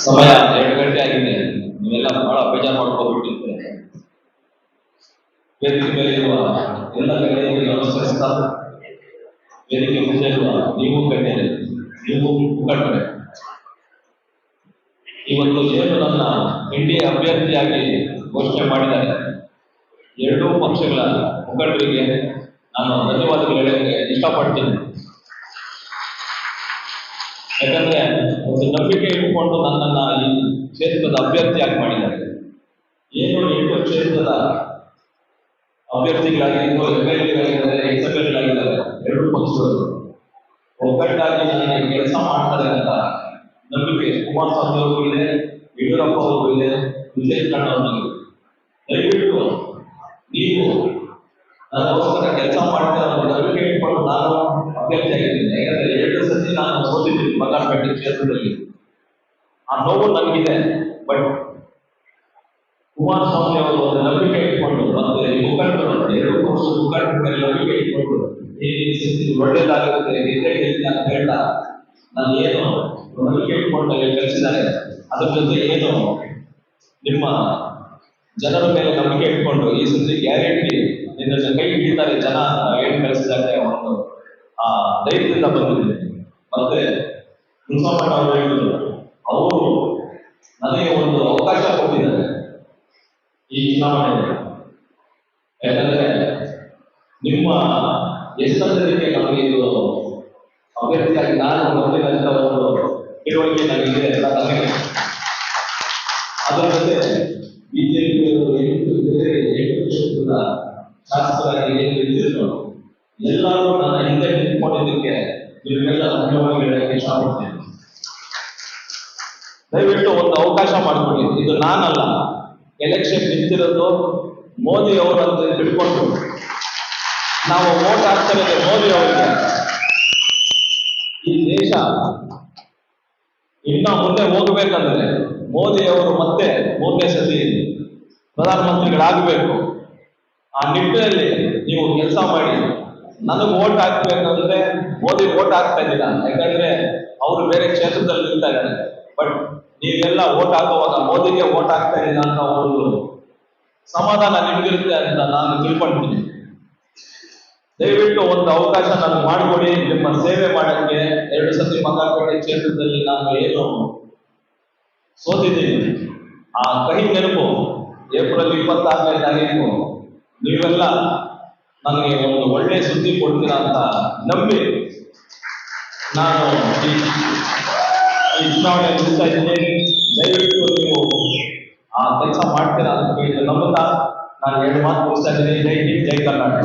ಸಮಯ ಎರಡು ಗಂಟೆ ಆಗಿದೆ. ನೀವೆಲ್ಲ ಬಹಳ ಬೇಜಾರು ಮಾಡ್ಕೊಂಡ್ಬಿಟ್ಟಿರ್ತೀರ ವೇದಿಕೆ ಮೇಲೆ ಇರುವ ಎಲ್ಲ ಕಡೆಯಲ್ಲಿ ನಮಸ್ಕರಿಸ್ತಾ ವೇದಿಕೆ ಮುಂದೆ ಇರುವ ನೀವು ಗಣ್ಯರೇ ನೀವು ಮುಖಂಡರೇ ಇವತ್ತು ಏನು ನನ್ನ ಎನ್ಡಿಎ ಅಭ್ಯರ್ಥಿಯಾಗಿ ಘೋಷಣೆ ಮಾಡಿದ್ದಾರೆ. ಎರಡೂ ಪಕ್ಷಗಳ ಮುಖಂಡರಿಗೆ ನಾನು ಧನ್ಯವಾದಗಳು ಹೇಳಕ್ಕೆ ಇಷ್ಟಪಡ್ತೀನಿ. ಯಾಕಂದ್ರೆ ಒಂದು ನಂಬಿಕೆ ಇಟ್ಟುಕೊಂಡು ನನ್ನನ್ನ ಈ ಕ್ಷೇತ್ರದ ಅಭ್ಯರ್ಥಿಯಾಗಿ ಮಾಡಿದ್ದಾರೆ? ಏನು ಎಂಟು ಕ್ಷೇತ್ರದ ಅಭ್ಯರ್ಥಿಗಳಾಗಿ ಎಂ ಎಲ್ ಎಗಳಾಗಿದ್ದಾರೆ ಎಸ್ ಎಲ್ಗಳಾಗಿದ್ದಾರೆ ಎರಡು ಪಕ್ಷಗಳು. ಒಗ್ಗಟ್ಟಾಗಿ ನನಗೆ ಕೆಲಸ ಮಾಡ್ತಾರೆ ಅಂತ ನಂಬಿಕೆ ಕುಮಾರಸ್ವಾಮಿ ಅವರು ಇದೆ, ಯಡಿಯೂರಪ್ಪ ಅವರು ಇದೆ, ವಿಜಯ್ ಕಣ್ಣ. ದಯವಿಟ್ಟು ನೀವು ನನಗೋಸ್ಕರ ಕೆಲಸ ಮಾಡ್ತಾರೆ ನಂಬಿಕೆ ಇಟ್ಕೊಂಡು ನಾನು ಅಭ್ಯರ್ಥಿ ಆಗಿದ್ದೀನಿ. ಬಂಗಾರಪೇಟೆ ಕ್ಷೇತ್ರದಲ್ಲಿ. ಆ ನೋವು ನಮಗಿದೆ ಬಟ್ ಕುಮಾರಸ್ವಾಮಿ ಅವರು ಒಂದು ನಂಬಿಕೆ ಇಟ್ಕೊಂಡು ಮತ್ತೆ ಮುಖಂಡರು ಎರಡು ವರ್ಷ ಮುಖಂಡರ ನಂಬಿಕೆ ಇಟ್ಕೊಂಡು, ಈ ಸತಿ ಒಳ್ಳೇದಾಗುತ್ತೆ ಗೆಲ್ತೀನಿ ಅಂತ ಹೇಳ್ತಾ ನಾನು ಏನು ನಂಬಿಕೆ ಇಟ್ಕೊಂಡು ಕಲಿಸಿದ್ದಾರೆ ಅದ್ರ ಜೊತೆ ಏನು ನಿಮ್ಮ ಜನರ ಮೇಲೆ ನಂಬಿಕೆ ಇಟ್ಕೊಂಡು ಈ ಸುದ್ದಿ ಗ್ಯಾರಂಟಿ ನಿನ್ನ ಕೈ ಹಿಡಿತಾರೆ ಜನ ಏನು ಕಳಿಸಿದ್ದಾರೆ ಒಂದು, ಆ ಧೈರ್ಯದಿಂದ ಬಂದಿದೆ. ಅವರು ನನಗೆ ಒಂದು ಅವಕಾಶ ಕೊಟ್ಟಿದ್ದಾರೆ ಈ ಚುನಾವಣೆಯಲ್ಲಿ. ಯಾಕಂದ್ರೆ ನಿಮ್ಮ ಎಷ್ಟೊಂದರಿಗೆ ನಮಗೆ ಇದು ಅಭ್ಯರ್ಥಿಯಾಗಿ ನಾನು ಮೊದಲಿನಂತ ಒಂದು ತಿಳುವಳಿಕೆ ನನಗಿದೆ ನನಗೆ ಅದರ ಜೊತೆ ಎಂಟು ಎಂಟು ಶಾಸಕರಾಗಿ ಎಲ್ಲರೂ ನನ್ನ ಹಿಂದೆ ನಿಂತ್ಕೊಂಡಿದ್ದಕ್ಕೆ ನಿಮ್ಮೆಲ್ಲ ಧನ್ಯವಾದ ಇಷ್ಟಪಡ್ತೇನೆ ದಯವಿಟ್ಟು ಒಂದು ಅವಕಾಶ ಮಾಡಿಕೊಡಿ. ಇದು ನಾನಲ್ಲ. ಎಲೆಕ್ಷನ್ ನಿಂತಿರೋದು ಮೋದಿ ಅವರು ಅಂತ ತಿಳ್ಕೊಂಡು ನಾವು ವೋಟ್ ಹಾಕ್ತಿರೋದು ಮೋದಿ ಅವರಿಗೆ. ಈ ದೇಶ ಇನ್ನ ಮುಂದೆ ಹೋಗಬೇಕಂದ್ರೆ ಮೋದಿ ಅವರು ಮತ್ತೆ ಮೂರನೇ ಸತಿ ಪ್ರಧಾನಮಂತ್ರಿಗಳಾಗಬೇಕು. ಆ ನಿಟ್ಟಿನಲ್ಲಿ ನೀವು ಕೆಲಸ ಮಾಡಿ, ನನಗೆ ವೋಟ್ ಹಾಕ್ಬೇಕಂದ್ರೆ ಮೋದಿ ವೋಟ್ ಹಾಕ್ತಾ ಇದ್ದೀರಾ? ಯಾಕಂದ್ರೆ ಅವರು ಬೇರೆ ಕ್ಷೇತ್ರದಲ್ಲಿ ನಿಲ್ತಾ ಇದ್ದಾರೆ ಬಟ್ ನೀವೆಲ್ಲ ವೋಟ್ ಹಾಕುವಾಗ ಮೋದಿಗೆ ವೋಟ್ ಹಾಕ್ತಾ ಇಲ್ಲ ಅಂತ ಒಂದು ಸಮಾಧಾನ ನಿಮ್ಗಿರುತ್ತೆ ಅಂತ ನಾನು ತಿಳ್ಕೊಂಡಿದ್ದೀನಿ ದಯವಿಟ್ಟು ಒಂದು ಅವಕಾಶ ನಾನು ಮಾಡಿಕೊಡಿ, ನಿಮ್ಮ ಸೇವೆ ಮಾಡಕ್ಕೆ ಎರಡು ಸತಿ ಮಂಗಳಕೋಟೆ ಕ್ಷೇತ್ರದಲ್ಲಿ ನಾನು ಏನು ಸೋತಿದ್ದೀನಿ. ಆ ಕಹಿ ನೆನಪು ಏಪ್ರಿಲ್ ಇಪ್ಪತ್ತಾರನೇ ತಾರೀಕು, ನೀವೆಲ್ಲ ನನಗೆ ಒಂದು ಒಳ್ಳೆ ಸುದ್ದಿ ಕೊಡ್ತೀರಾ ಅಂತ ನಂಬಿ ನಾನು ನೀವು ಆ ಕೆಲಸ ಮಾಡ್ತೀರಾ ಅಂತ ಕೇಳಿದ್ರೆ ನಾನು ಎರಡು ಮಾತು ಮುಗಿಸ್ತಾ ಇದ್ದೀನಿ. ಜೈ ಹಿಂದ್, ಜೈ ಕರ್ನಾಟಕ.